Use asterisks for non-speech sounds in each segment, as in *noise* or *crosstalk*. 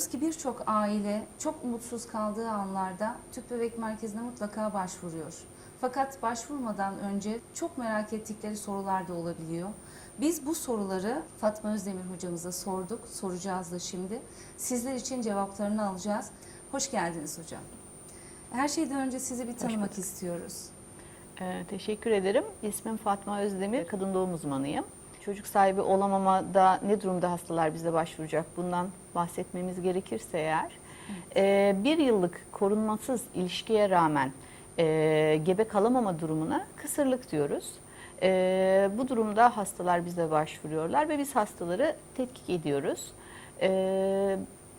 Biliyoruz ki birçok aile çok umutsuz kaldığı anlarda tüp bebek merkezine mutlaka başvuruyor. Fakat başvurmadan önce çok merak ettikleri sorular da olabiliyor. Biz bu soruları Fatma Özdemir hocamıza sorduk, soracağız da şimdi. Sizler için cevaplarını alacağız. Hoş geldiniz hocam. Her şeyden önce sizi bir tanımak istiyoruz. Ee, teşekkür ederim. İsmim Fatma Özdemir, kadın doğum uzmanıyım. Çocuk sahibi olamamada ne durumda hastalar bize başvuracak? Bundan bahsetmemiz gerekirse eğer, e, bir yıllık korunmasız ilişkiye rağmen e, gebe kalamama durumuna kısırlık diyoruz. E, bu durumda hastalar bize başvuruyorlar ve biz hastaları tetkik ediyoruz. E,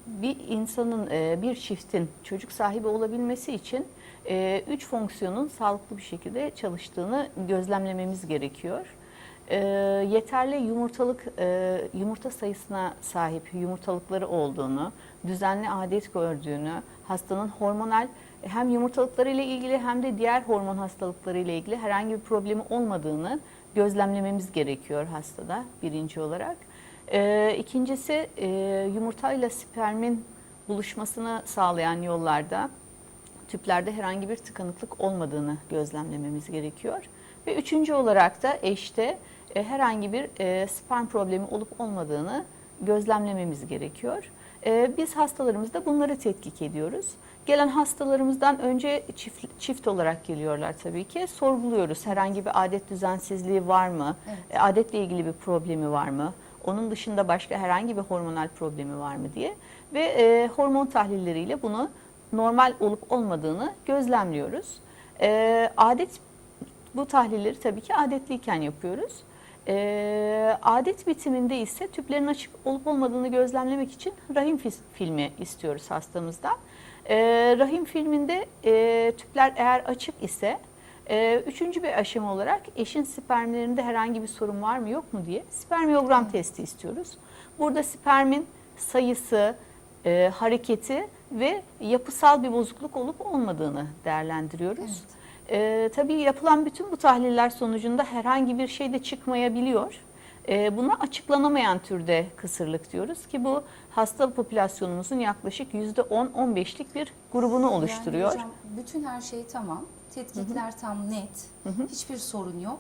bir insanın, e, bir çiftin çocuk sahibi olabilmesi için e, üç fonksiyonun sağlıklı bir şekilde çalıştığını gözlemlememiz gerekiyor. E, yeterli yumurtalık e, yumurta sayısına sahip yumurtalıkları olduğunu, düzenli adet gördüğünü, hastanın hormonal hem yumurtalıkları ile ilgili hem de diğer hormon hastalıkları ile ilgili herhangi bir problemi olmadığını gözlemlememiz gerekiyor hastada birinci olarak. E, ikincisi e, yumurtayla spermin buluşmasını sağlayan yollarda tüplerde herhangi bir tıkanıklık olmadığını gözlemlememiz gerekiyor. Ve üçüncü olarak da eşte e, herhangi bir e, sperm problemi olup olmadığını gözlemlememiz gerekiyor. E, biz hastalarımızda bunları tetkik ediyoruz. Gelen hastalarımızdan önce çift, çift olarak geliyorlar tabii ki. Sorguluyoruz herhangi bir adet düzensizliği var mı? Evet. E, Adetle ilgili bir problemi var mı? Onun dışında başka herhangi bir hormonal problemi var mı diye. Ve e, hormon tahlilleriyle bunu normal olup olmadığını gözlemliyoruz. E, adet bu tahlilleri tabii ki adetliyken yapıyoruz. E, adet bitiminde ise tüplerin açık olup olmadığını gözlemlemek için rahim filmi istiyoruz hastamızdan. E, rahim filminde e, tüpler eğer açık ise e, üçüncü bir aşama olarak eşin spermlerinde herhangi bir sorun var mı yok mu diye spermiyogram testi istiyoruz. Burada spermin sayısı, e, hareketi ve yapısal bir bozukluk olup olmadığını değerlendiriyoruz. E, tabii yapılan bütün bu tahliller sonucunda herhangi bir şey de çıkmayabiliyor. E, buna açıklanamayan türde kısırlık diyoruz ki bu hasta popülasyonumuzun yaklaşık %10-15'lik bir grubunu oluşturuyor. Yani hocam bütün her şey tamam. Tetkikler tam net. Hiçbir sorun yok.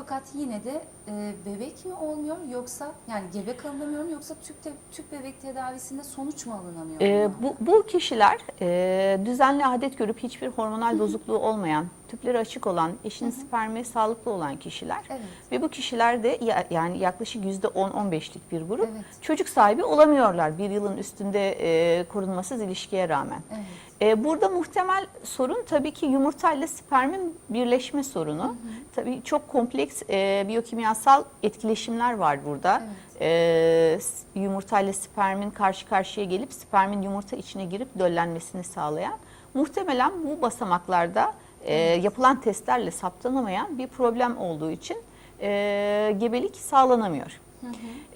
Fakat yine de e, bebek mi olmuyor yoksa yani gebe kalınamıyor mu yoksa tüp, te- tüp bebek tedavisinde sonuç mu alınamıyor? Ee, bundan? bu, bu kişiler e, düzenli adet görüp hiçbir hormonal bozukluğu olmayan, tüpleri açık olan, eşinin spermi sağlıklı olan kişiler Evet. ve bu kişiler de ya- yani yaklaşık %10-15'lik bir grup Evet. çocuk sahibi olamıyorlar bir yılın üstünde e, korunmasız ilişkiye rağmen. Evet. E, burada muhtemel sorun tabii ki yumurtayla spermin birleşme sorunu. Tabii çok kompleks e, biyokimyasal etkileşimler var burada. E, s- yumurtayla spermin karşı karşıya gelip spermin yumurta içine girip döllenmesini sağlayan. Muhtemelen bu basamaklarda e, yapılan testlerle saptanamayan bir problem olduğu için e, gebelik sağlanamıyor.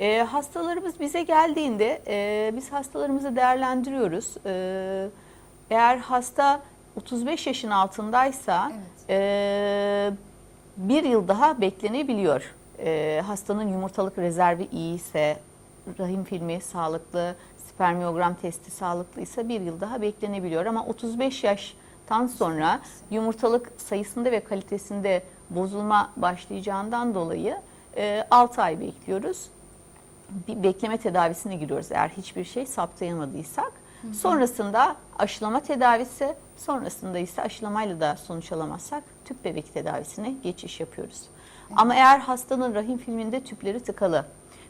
E, hastalarımız bize geldiğinde e, biz hastalarımızı değerlendiriyoruz. E, eğer hasta 35 yaşın altındaysa Evet. e, bir yıl daha beklenebiliyor. E, hastanın yumurtalık rezervi iyi ise, rahim filmi sağlıklı, spermiyogram testi sağlıklıysa bir yıl daha beklenebiliyor. Ama 35 yaştan sonra yumurtalık sayısında ve kalitesinde bozulma başlayacağından dolayı e, 6 ay bekliyoruz bir bekleme tedavisine giriyoruz eğer hiçbir şey saptayamadıysak. Sonrasında aşılama tedavisi, sonrasında ise aşılamayla da sonuç alamazsak tüp bebek tedavisine geçiş yapıyoruz. Ama eğer hastanın rahim filminde tüpleri tıkalı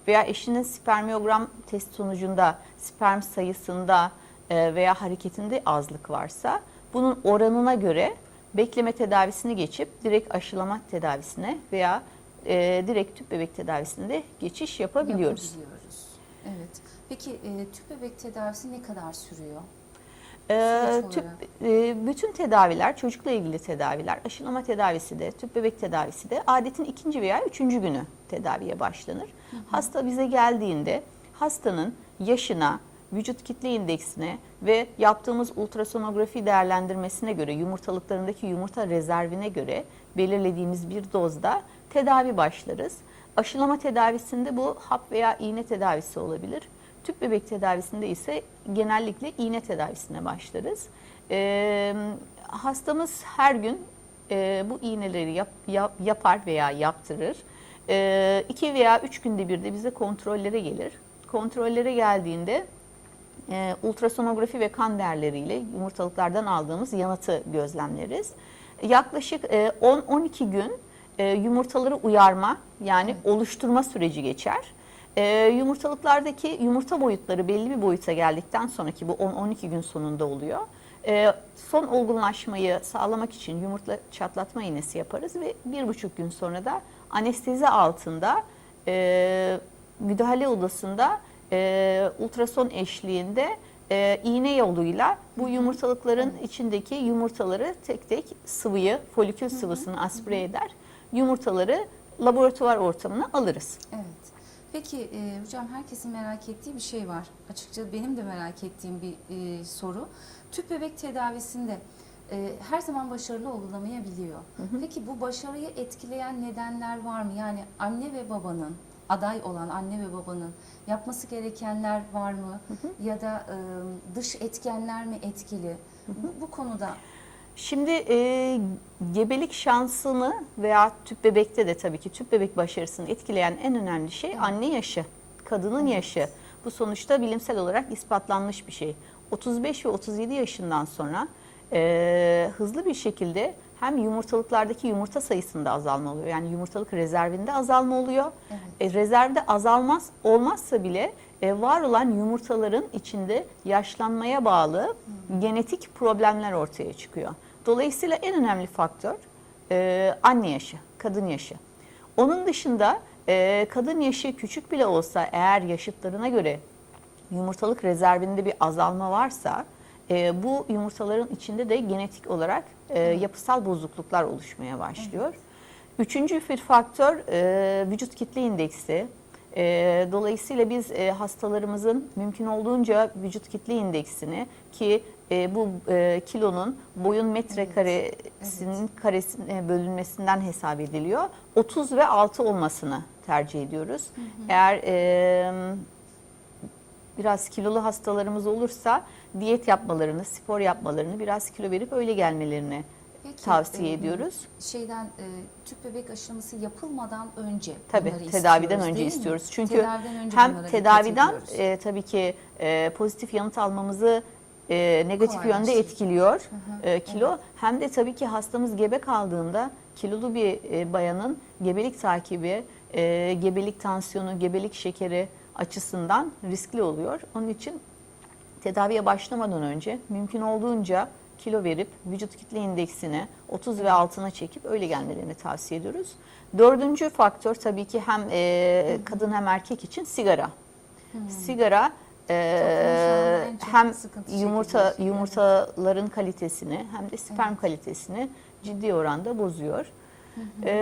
veya eşinin spermiyogram test sonucunda sperm sayısında e, veya hareketinde azlık varsa bunun oranına göre bekleme tedavisini geçip direkt aşılama tedavisine veya e, direkt tüp bebek tedavisine de geçiş yapabiliyoruz. Yapabiliyoruz. Evet. Peki e, tüp bebek tedavisi ne kadar sürüyor? Ee, tüp, e, bütün tedaviler, çocukla ilgili tedaviler, aşılama tedavisi de, tüp bebek tedavisi de adetin ikinci veya üçüncü günü tedaviye başlanır. Hasta bize geldiğinde hastanın yaşına, vücut kitle indeksine ve yaptığımız ultrasonografi değerlendirmesine göre yumurtalıklarındaki yumurta rezervine göre belirlediğimiz bir dozda tedavi başlarız. Aşılama tedavisinde bu hap veya iğne tedavisi olabilir. Tüp bebek tedavisinde ise genellikle iğne tedavisine başlarız. Ee, hastamız her gün e, bu iğneleri yap, yap- yapar veya yaptırır. Ee, iki veya üç günde bir de bize kontrollere gelir. Kontrollere geldiğinde e, ultrasonografi ve kan değerleriyle yumurtalıklardan aldığımız yanıtı gözlemleriz. Yaklaşık e, 10-12 gün e, yumurtaları uyarma yani oluşturma süreci geçer. E, yumurtalıklardaki yumurta boyutları belli bir boyuta geldikten sonraki bu 10-12 gün sonunda oluyor. E, son olgunlaşmayı sağlamak için yumurta çatlatma iğnesi yaparız ve bir buçuk gün sonra da anestezi altında e, müdahale odasında e, ultrason eşliğinde e, iğne yoluyla bu yumurtalıkların içindeki yumurtaları tek tek sıvıyı, folikül sıvısını aspire eder. Yumurtaları laboratuvar ortamına alırız. Evet. Peki e, hocam herkesin merak ettiği bir şey var. Açıkça benim de merak ettiğim bir e, soru. Tüp bebek tedavisinde e, her zaman başarılı olunamayabiliyor. Peki bu başarıyı etkileyen nedenler var mı? Yani anne ve babanın aday olan anne ve babanın yapması gerekenler var mı? Ya da e, dış etkenler mi etkili? Bu, bu konuda Şimdi e, gebelik şansını veya tüp bebekte de tabii ki tüp bebek başarısını etkileyen en önemli şey anne yaşı, kadının yaşı. Bu sonuçta bilimsel olarak ispatlanmış bir şey. 35 ve 37 yaşından sonra e, hızlı bir şekilde hem yumurtalıklardaki yumurta sayısında azalma oluyor. Yani yumurtalık rezervinde azalma oluyor. Evet. E, rezervde azalmaz olmazsa bile e, var olan yumurtaların içinde yaşlanmaya bağlı genetik problemler ortaya çıkıyor. Dolayısıyla en önemli faktör e, anne yaşı, kadın yaşı. Onun dışında e, kadın yaşı küçük bile olsa eğer yaşıtlarına göre yumurtalık rezervinde bir azalma varsa e, bu yumurtaların içinde de genetik olarak e, yapısal bozukluklar oluşmaya başlıyor. Üçüncü bir faktör e, vücut kitle indeksi. E, dolayısıyla biz e, hastalarımızın mümkün olduğunca vücut kitle indeksini ki e, bu e, kilonun boyun metrekaresinin karesine bölünmesinden hesap ediliyor. 30 ve 6 olmasını tercih ediyoruz. Eğer e, biraz kilolu hastalarımız olursa diyet yapmalarını, spor yapmalarını, biraz kilo verip öyle gelmelerini Peki, tavsiye e, ediyoruz. Şeyden e, tüp bebek aşılaması yapılmadan önce Tabii bunları tedaviden istiyoruz, önce istiyoruz. Çünkü Tedaviden önce hem tedaviden e, tabii ki e, pozitif yanıt almamızı e, negatif yönde Kolaylaştırıyor. etkiliyor hı, e, kilo. Hem de tabii ki hastamız gebe kaldığında kilolu bir e, bayanın gebelik takibi, e, gebelik tansiyonu, gebelik şekeri açısından riskli oluyor. Onun için tedaviye başlamadan önce mümkün olduğunca kilo verip vücut kitle indeksini 30 ve altına çekip öyle gelmelerini tavsiye ediyoruz. Dördüncü faktör tabii ki hem e, kadın hem erkek için sigara. Sigara e, hem yumurta şey, yumurtaların kalitesini hem de sperm kalitesini ciddi oranda bozuyor. E,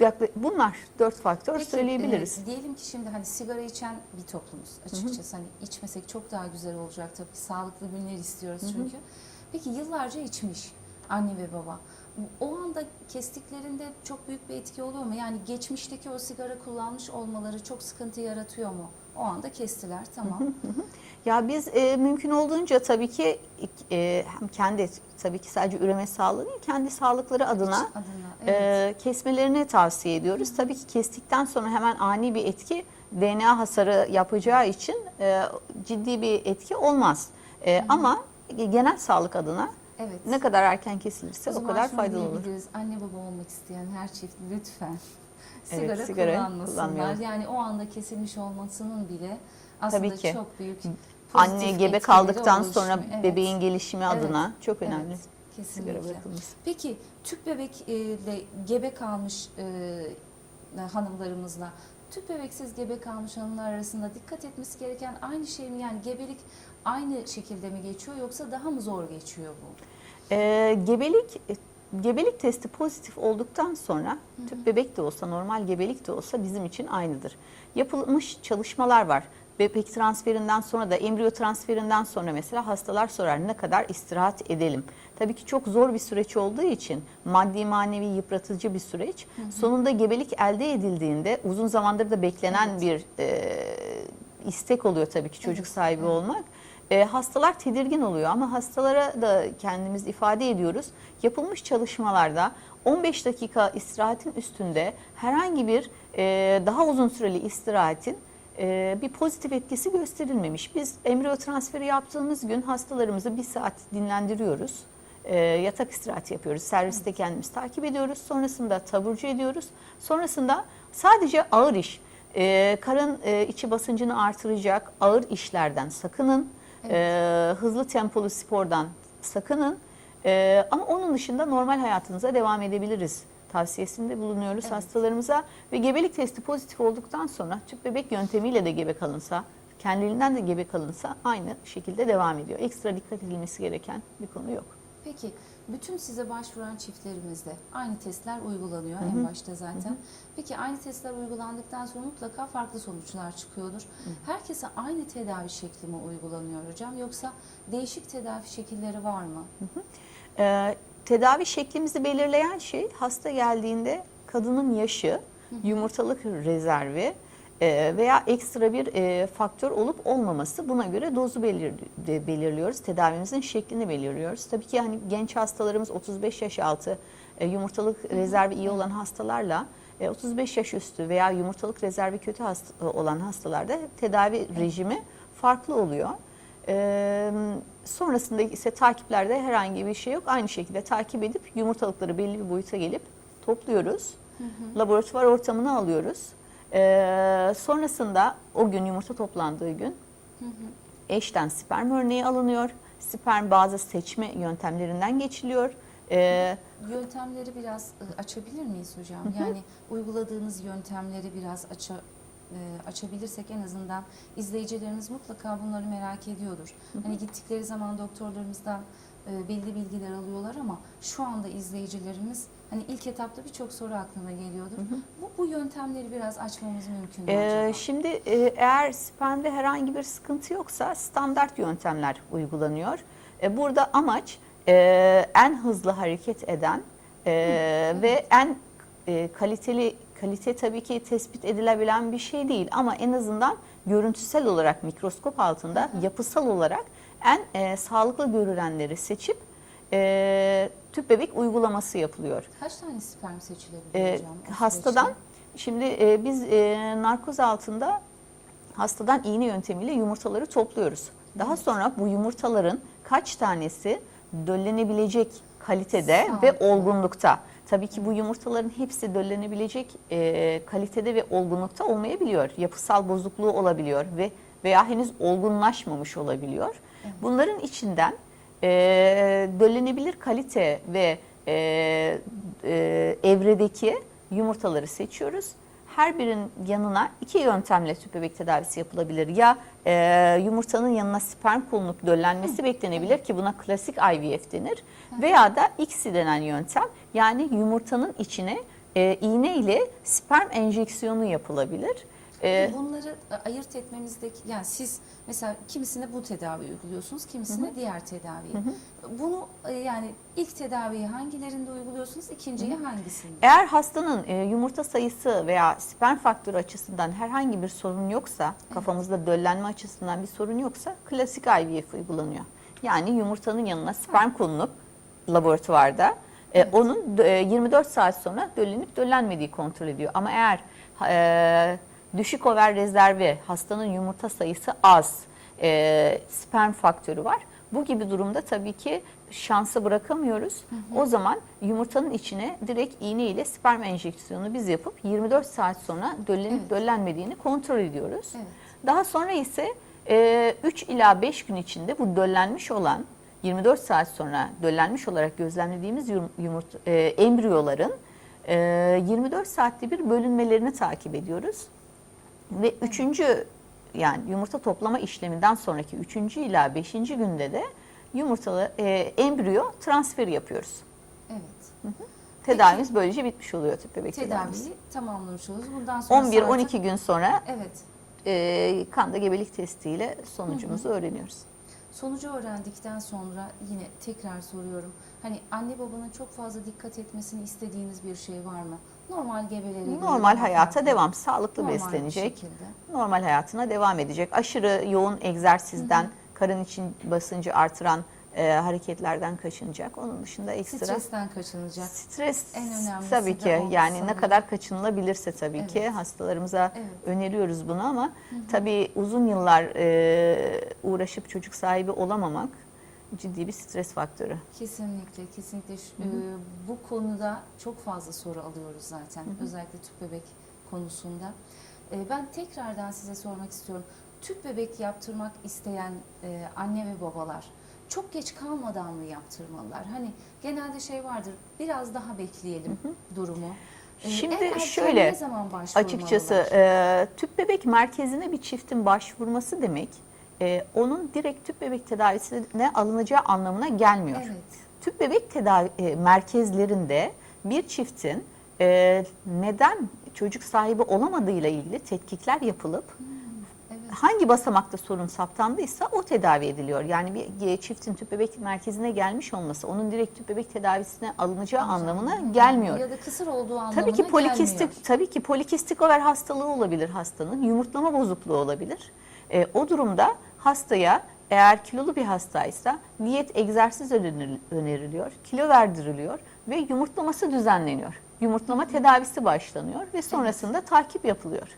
yakla- bunlar dört faktör Peki, söyleyebiliriz. e, diyelim ki şimdi hani sigara içen bir toplumuz açıkçası. Hani içmesek çok daha güzel olacak tabii. Sağlıklı günler istiyoruz çünkü. Peki yıllarca içmiş anne ve baba. O anda kestiklerinde çok büyük bir etki oluyor mu? Yani geçmişteki o sigara kullanmış olmaları çok sıkıntı yaratıyor mu? O anda kestiler tamam. *laughs* Ya biz e, mümkün olduğunca tabii ki e, hem kendi tabii ki sadece üreme sağlığı değil kendi sağlıkları adına adına. Evet. e, kesmelerini tavsiye ediyoruz. Tabii ki kestikten sonra hemen ani bir etki DNA hasarı yapacağı için e, ciddi bir etki olmaz. E, ama genel sağlık adına evet. ne kadar erken kesilirse o, zaman kadar faydalı olur. Anne baba olmak isteyen her çift lütfen Evet, sigara, sigara kullanmasınlar. Yani o anda kesilmiş olmasının bile aslında Tabii ki. çok büyük Anne gebe kaldıktan sonra Evet. bebeğin gelişimi Evet, adına çok önemli. Evet, Sigara kesinlikle. bırakılması. Peki tüp bebekle gebe kalmış e, hanımlarımızla tüp bebeksiz gebe kalmış hanımlar arasında dikkat etmesi gereken aynı şey mi? Yani gebelik aynı şekilde mi geçiyor yoksa daha mı zor geçiyor bu? Ee, gebelik gebelik testi pozitif olduktan sonra tüp bebek de olsa normal gebelik de olsa bizim için aynıdır. Yapılmış çalışmalar var. Bebek transferinden sonra da embriyo transferinden sonra mesela hastalar sorar ne kadar istirahat edelim. Tabii ki çok zor bir süreç olduğu için maddi manevi yıpratıcı bir süreç. Sonunda gebelik elde edildiğinde uzun zamandır da beklenen bir e, istek oluyor tabii ki çocuk Evet, sahibi evet. olmak. E, hastalar tedirgin oluyor ama hastalara da kendimiz ifade ediyoruz. Yapılmış çalışmalarda 15 dakika istirahatin üstünde herhangi bir e, daha uzun süreli istirahatin e, bir pozitif etkisi gösterilmemiş. Biz embriyo transferi yaptığımız gün hastalarımızı bir saat dinlendiriyoruz. E, yatak istirahati yapıyoruz. Serviste kendimiz takip ediyoruz. Sonrasında taburcu ediyoruz. Sonrasında sadece ağır iş, e, karın e, içi basıncını artıracak ağır işlerden sakının. E, hızlı tempolu spordan sakının. E, ama onun dışında normal hayatınıza devam edebiliriz tavsiyesinde bulunuyoruz Evet. hastalarımıza ve gebelik testi pozitif olduktan sonra tüp bebek yöntemiyle de gebe kalınsa, kendiliğinden de gebe kalınsa aynı şekilde devam ediyor. Ekstra dikkat edilmesi gereken bir konu yok. Peki bütün size başvuran çiftlerimizde aynı testler uygulanıyor en başta zaten. Peki aynı testler uygulandıktan sonra mutlaka farklı sonuçlar çıkıyordur. Herkese aynı tedavi şekli mi uygulanıyor hocam yoksa değişik tedavi şekilleri var mı? Ee, tedavi şeklimizi belirleyen şey hasta geldiğinde kadının yaşı, yumurtalık rezervi e, veya ekstra bir e, faktör olup olmaması buna göre dozu belirliyoruz. Tedavimizin şeklini belirliyoruz. Tabii ki hani genç hastalarımız 35 yaş altı e, yumurtalık rezervi iyi olan hastalarla e, 35 yaş üstü veya yumurtalık rezervi kötü olan hastalarda tedavi rejimi farklı oluyor. Ee, sonrasında ise takiplerde herhangi bir şey yok. Aynı şekilde takip edip yumurtalıkları belli bir boyuta gelip topluyoruz. Laboratuvar ortamına alıyoruz. Ee, sonrasında o gün yumurta toplandığı gün eşten sperm örneği alınıyor. Sperm bazı seçme yöntemlerinden geçiliyor. Ee, Yöntemleri biraz e, açabilir miyiz hocam? Yani uyguladığınız yöntemleri biraz aça, e, açabilirsek en azından izleyicilerimiz mutlaka bunları merak ediyordur. Hani gittikleri zaman doktorlarımızdan e, belli bilgiler alıyorlar ama şu anda izleyicilerimiz hani ilk etapta birçok soru aklına geliyordur. Bu, bu yöntemleri biraz açmamız mümkün mü Ee, acaba? şimdi e, eğer spermde herhangi bir sıkıntı yoksa standart yöntemler uygulanıyor. E, burada amaç e, en hızlı hareket eden e, ve en e, kaliteli kalite tabii ki tespit edilebilen bir şey değil ama en azından görüntüsel olarak mikroskop altında yapısal olarak en e, sağlıklı görülenleri seçip e, tüp bebek uygulaması yapılıyor. Kaç tane sperm seçilebilir Ee, hocam? hastadan süreçte? şimdi e, biz e, narkoz altında hastadan iğne yöntemiyle yumurtaları topluyoruz. Daha sonra bu yumurtaların kaç tanesi döllenebilecek kalitede ve Sağlıklı. olgunlukta. Tabii ki bu yumurtaların hepsi döllenebilecek e, kalitede ve olgunlukta olmayabiliyor. Yapısal bozukluğu olabiliyor ve veya henüz olgunlaşmamış olabiliyor. Bunların içinden e, döllenebilir kalite ve e, e, evredeki yumurtaları seçiyoruz. Her birinin yanına iki yöntemle tüp bebek tedavisi yapılabilir. Ya e, yumurtanın yanına sperm konulup döllenmesi beklenebilir ki buna klasik IVF denir. Veya da ICSI denen yöntem yani yumurtanın içine e, iğne ile sperm enjeksiyonu yapılabilir. E, Bunları e, ayırt etmemizdeki yani siz mesela kimisine bu tedavi uyguluyorsunuz, kimisine diğer tedaviyi. Bunu e, yani ilk tedaviyi hangilerinde uyguluyorsunuz, ikinciyi hangisinde? Eğer hastanın e, yumurta sayısı veya sperm faktörü açısından herhangi bir sorun yoksa, kafamızda döllenme açısından bir sorun yoksa klasik IVF uygulanıyor. Yani yumurtanın yanına sperm konulup laboratuvarda e, onun e, 24 saat sonra döllenip döllenmediği kontrol ediyor. Ama eğer e, düşük over rezervi, hastanın yumurta sayısı az, e, sperm faktörü var. Bu gibi durumda tabii ki şansı bırakamıyoruz. O zaman yumurtanın içine direkt iğne ile sperm enjeksiyonu biz yapıp 24 saat sonra döllenip Evet. döllenmediğini kontrol ediyoruz. Evet. Daha sonra ise e, 3 ila 5 gün içinde bu döllenmiş olan 24 saat sonra döllenmiş olarak gözlemlediğimiz yum- yumurta, e, embriyoların e, 24 saatte bir bölünmelerini takip ediyoruz. Ve üçüncü yani yumurta toplama işleminden sonraki üçüncü ila beşinci günde de yumurtalı e, embriyo transferi yapıyoruz. Evet. Tedavimiz böylece bitmiş oluyor tüp bebek tedavisi. Tedaviyi tamamlamış oluyoruz. Bundan sonra 11-12 gün sonra Evet. e, kanda gebelik testiyle sonucumuzu öğreniyoruz. Sonucu öğrendikten sonra yine tekrar soruyorum. Hani anne babanın çok fazla dikkat etmesini istediğiniz bir şey var mı? normal gebeleriyle Normal hayata devam, sağlıklı Normal beslenecek, şekilde. normal hayatına devam edecek. Aşırı yoğun egzersizden, karın için basıncı artıran e, hareketlerden kaçınacak. Onun dışında ekstra Stresten kaçınacak. Stres En önemlisi tabii ki yani ne kadar kaçınılabilirse tabii ki Evet. hastalarımıza Evet. öneriyoruz bunu ama tabii uzun yıllar e, uğraşıp çocuk sahibi olamamak ciddi bir stres faktörü. Kesinlikle, kesinlikle. Şu- e, bu konuda çok fazla soru alıyoruz zaten. Özellikle tüp bebek konusunda. E, ben tekrardan size sormak istiyorum. Tüp bebek yaptırmak isteyen e, anne ve babalar çok geç kalmadan mı yaptırmalılar? Hani genelde şey vardır, biraz daha bekleyelim durumu. E, Şimdi şöyle? Açıkçası e, tüp bebek merkezine bir çiftin başvurması demek e, onun direkt tüp bebek tedavisine alınacağı anlamına gelmiyor. Evet. Tüp bebek tedavi e, merkezlerinde bir çiftin e, neden çocuk sahibi olamadığıyla ilgili tetkikler yapılıp Evet. hangi basamakta sorun saptandıysa o tedavi ediliyor. Yani bir çiftin tüp bebek merkezine gelmiş olması onun direkt tüp bebek tedavisine alınacağı anlamına gelmiyor. Ya da kısır olduğu anlamına Tabii ki polikistik gelmiyor. tabii ki polikistik over hastalığı olabilir hastanın. Yumurtlama bozukluğu olabilir. E, o durumda hastaya eğer kilolu bir hastaysa diyet egzersiz öneriliyor. Kilo verdiriliyor ve yumurtlaması düzenleniyor. Yumurtlama tedavisi başlanıyor ve sonrasında takip yapılıyor.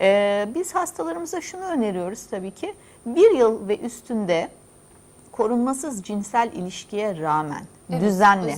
E, biz hastalarımıza şunu öneriyoruz tabii ki. Bir yıl ve üstünde korunmasız cinsel ilişkiye rağmen Evet, düzenli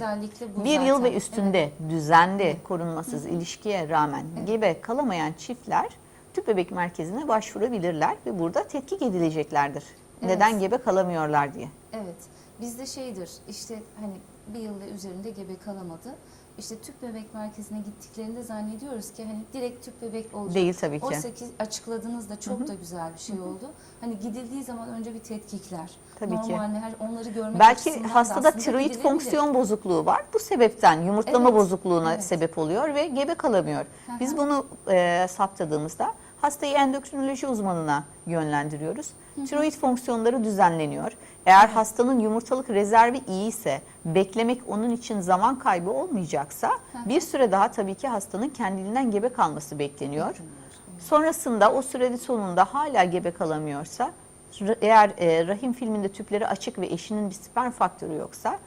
bir yıl zaten. ve üstünde düzenli Evet. korunmasız ilişkiye rağmen gebe kalamayan çiftler tüp bebek merkezine başvurabilirler ve burada tetkik edileceklerdir. Evet. Neden gebe kalamıyorlar diye. Evet. Bizde şeydir işte hani bir yıl ve üzerinde gebe kalamadı. İşte tüp bebek merkezine gittiklerinde zannediyoruz ki hani direkt tüp bebek olacak. Değil tabii ki. Oysa ki açıkladığınız da çok da güzel bir şey oldu. Hani gidildiği zaman önce bir tetkikler. Tabii ki. Normal her onları görmek Belki hastada tiroid fonksiyon bozukluğu var. Bu sebepten yumurtlama Evet, bozukluğuna evet. sebep oluyor ve gebe kalamıyor. Hı Biz bunu e, saptadığımızda hastayı endokrinoloji uzmanına yönlendiriyoruz. Tiroid fonksiyonları düzenleniyor. Eğer hastanın yumurtalık rezervi iyi ise, beklemek onun için zaman kaybı olmayacaksa bir süre daha tabii ki hastanın kendiliğinden gebe kalması bekleniyor. Sonrasında o sürenin sonunda hala gebe kalamıyorsa eğer e, rahim filminde tüpleri açık ve eşinin bir sperm faktörü yoksa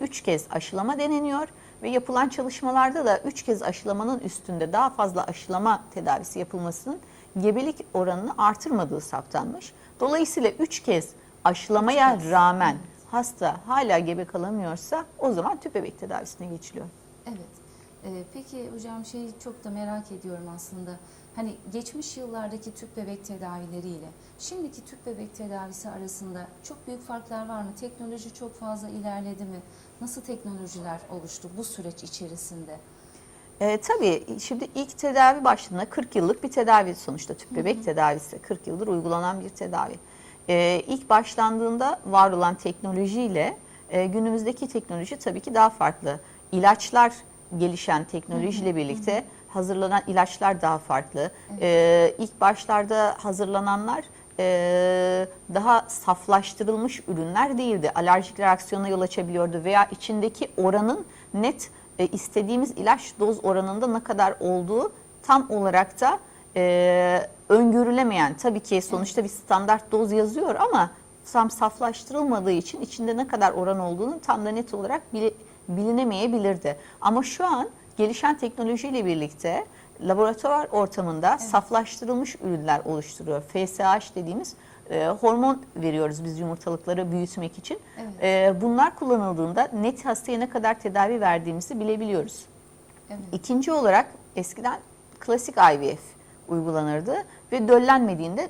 3 kez aşılama deneniyor ve yapılan çalışmalarda da 3 kez aşılamanın üstünde daha fazla aşılama tedavisi yapılmasının gebelik oranını artırmadığı saptanmış. Dolayısıyla 3 kez aşılamaya Üç kez, rağmen hasta hala gebe kalamıyorsa o zaman tüp bebek tedavisine geçiliyor. Evet. Ee, peki hocam şeyi çok da merak ediyorum aslında. Hani geçmiş yıllardaki tüp bebek tedavileriyle şimdiki tüp bebek tedavisi arasında çok büyük farklar var mı? Teknoloji çok fazla ilerledi mi? Nasıl teknolojiler oluştu bu süreç içerisinde? E, tabii şimdi ilk tedavi başladığında 40 yıllık bir tedavi sonuçta tüp bebek tedavisi 40 yıldır uygulanan bir tedavi. E, ilk başlandığında var olan teknolojiyle e, günümüzdeki teknoloji tabii ki daha farklı. İlaçlar gelişen teknolojiyle birlikte hazırlanan ilaçlar daha farklı. E, ilk başlarda hazırlananlar e, daha saflaştırılmış ürünler değildi. Alerjik reaksiyona yol açabiliyordu veya içindeki oranın net e, istediğimiz ilaç doz oranında ne kadar olduğu tam olarak da e, öngörülemeyen tabii ki sonuçta bir standart doz yazıyor ama tam saflaştırılmadığı için içinde ne kadar oran olduğunu tam da net olarak bili- bilinemeyebilirdi. Ama şu an gelişen teknolojiyle birlikte laboratuvar ortamında saflaştırılmış ürünler oluşturuyor. FSH dediğimiz e, hormon veriyoruz biz yumurtalıkları büyütmek için. Evet. E, bunlar kullanıldığında net hastaya ne kadar tedavi verdiğimizi bilebiliyoruz. Evet. İkinci olarak eskiden klasik IVF uygulanırdı ve döllenmediğinde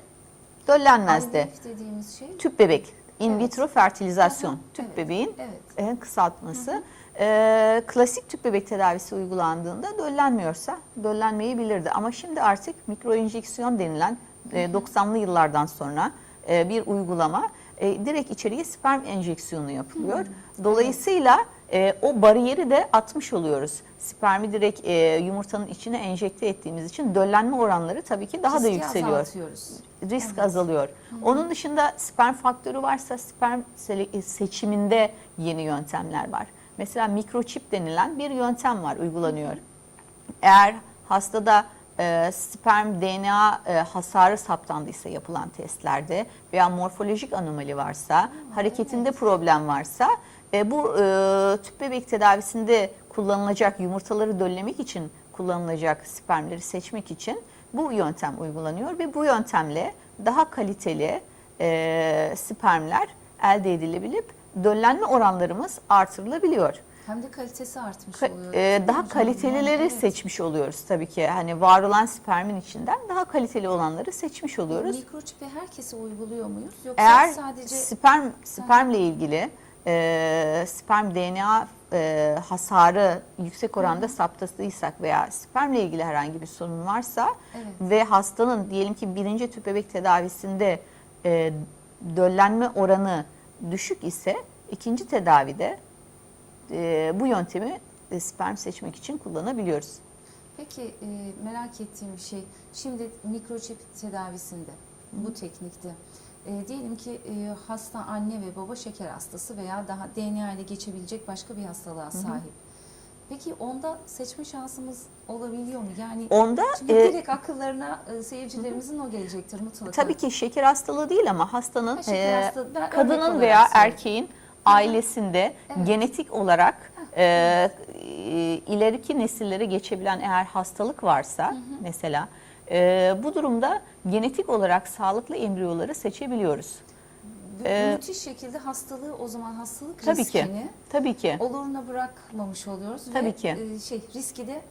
döllenmezdi. IVF dediğimiz şey Tüp bebek, in Evet. vitro fertilizasyon, Aha, tüp evet, bebeğin evet. kısaltması. Ee, klasik tüp bebek tedavisi uygulandığında döllenmiyorsa döllenmeyebilirdi. Ama şimdi artık mikro enjeksiyon denilen e, 90'lı yıllardan sonra e, bir uygulama e, direkt içeriye sperm enjeksiyonu yapılıyor. Dolayısıyla e, o bariyeri de atmış oluyoruz. Spermi direkt e, yumurtanın içine enjekte ettiğimiz için döllenme oranları tabii ki daha da riski yükseliyor azaltıyoruz. risk azalıyor. Onun dışında sperm faktörü varsa sperm seçiminde yeni yöntemler var. Mesela mikroçip denilen bir yöntem var uygulanıyor. eğer hastada e, sperm DNA e, hasarı saptandıysa yapılan testlerde veya morfolojik anomali varsa, hareketinde problem varsa e, bu e, tüp bebek tedavisinde kullanılacak yumurtaları döllemek için kullanılacak spermleri seçmek için bu yöntem uygulanıyor ve bu yöntemle daha kaliteli e, spermler elde edilebilip döllenme oranlarımız artırılabiliyor. Hem de kalitesi artmış Ka- oluyor. e, daha kalitelileri evet. seçmiş oluyoruz tabii ki. Hani var olan spermin içinden daha kaliteli olanları seçmiş oluyoruz. Mikroçipi herkese uyguluyor muyuz? Yoksa Eğer sadece sperm spermle ilgili e, sperm DNA e, hasarı yüksek oranda saptasıysak veya spermle ilgili herhangi bir sorun varsa Evet. ve hastanın diyelim ki birinci tüp bebek tedavisinde e, döllenme oranı düşük ise ikinci tedavide e, bu yöntemi e, sperm seçmek için kullanabiliyoruz. Peki e, merak ettiğim bir şey. Şimdi mikroçip tedavisinde bu teknikte e, diyelim ki e, hasta anne ve baba şeker hastası veya daha DNA ile geçebilecek başka bir hastalığa sahip. Peki onda seçme şansımız olabiliyor mu? Yani Onda e, direkt akıllarına e, seyircilerimizin o gelecektir mutlaka. tabii ki şeker hastalığı değil ama hastanın Ha, e, örnek kadının veya söylüyorum. erkeğin ailesinde Evet. genetik olarak e, e, ileriki nesillere geçebilen eğer hastalık varsa mesela e, bu durumda genetik olarak sağlıklı embriyoları seçebiliyoruz. Bu e, müthiş şekilde hastalığı o zaman hastalık Tabii ki. riskini Tabii ki. oluruna bırakmamış oluyoruz Tabii ve ki. e, şey riski de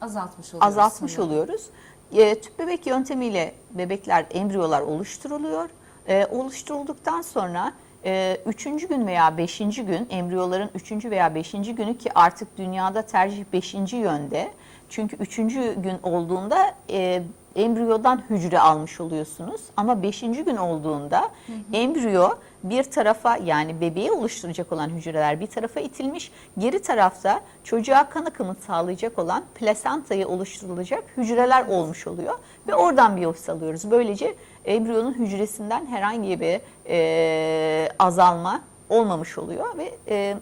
azaltmış oluyoruz. azaltmış sanıyorum. oluyoruz. E, tüp bebek yöntemiyle bebekler, embriyolar oluşturuluyor. E, oluşturulduktan sonra e, üçüncü gün veya beşinci gün, embriyoların üçüncü veya beşinci günü ki artık dünyada tercih beşinci yönde. Çünkü üçüncü gün olduğunda e, embriyodan hücre almış oluyorsunuz. Ama beşinci gün olduğunda embriyo bir tarafa yani bebeği oluşturacak olan hücreler bir tarafa itilmiş. Geri tarafta çocuğa kan akımı sağlayacak olan plasentayı oluşturulacak hücreler olmuş oluyor. Ve oradan biyopsi alıyoruz. Böylece embriyonun hücresinden herhangi bir e, azalma olmamış oluyor. Ve e,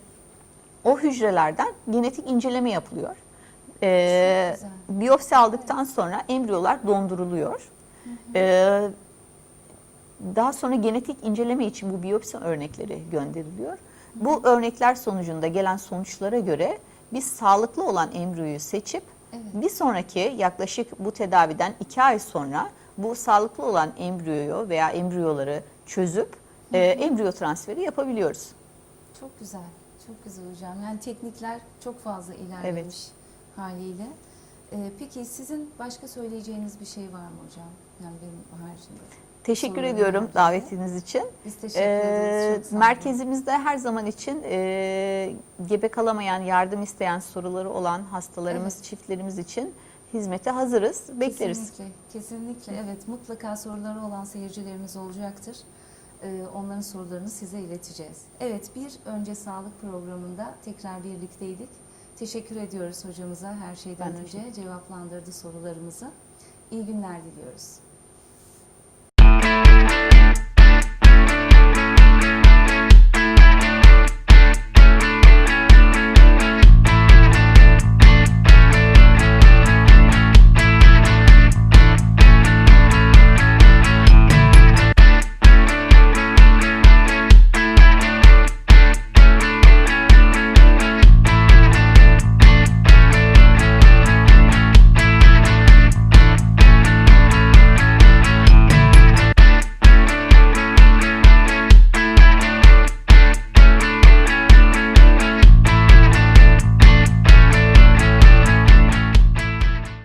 o hücrelerden genetik inceleme yapılıyor. E, biyopsi aldıktan sonra embriyolar donduruluyor. E, daha sonra genetik inceleme için bu biyopsi örnekleri gönderiliyor. Bu örnekler sonucunda gelen sonuçlara göre biz sağlıklı olan embriyoyu seçip Evet. bir sonraki yaklaşık bu tedaviden iki ay sonra bu sağlıklı olan embriyoyu veya embriyoları çözüp e, embriyo transferi yapabiliyoruz. Çok güzel. Çok güzel hocam. Yani teknikler çok fazla ilerlemiş haliyle. E, peki sizin başka söyleyeceğiniz bir şey var mı hocam? Yani benim haricinde. Teşekkür Sorularım ediyorum haricinde. davetiniz için. Biz teşekkür Ee, ederiz. Merkezimizde her zaman için e, gebe kalamayan, yardım isteyen soruları olan hastalarımız, çiftlerimiz için hizmete hazırız. Bekleriz. Kesinlikle, kesinlikle. Evet, mutlaka soruları olan seyircilerimiz olacaktır. Ee, onların sorularını size ileteceğiz. Evet, bir önce sağlık programında tekrar birlikteydik. Teşekkür ediyoruz hocamıza her şeyden Ben önce cevaplandırdı sorularımızı. İyi günler diliyoruz.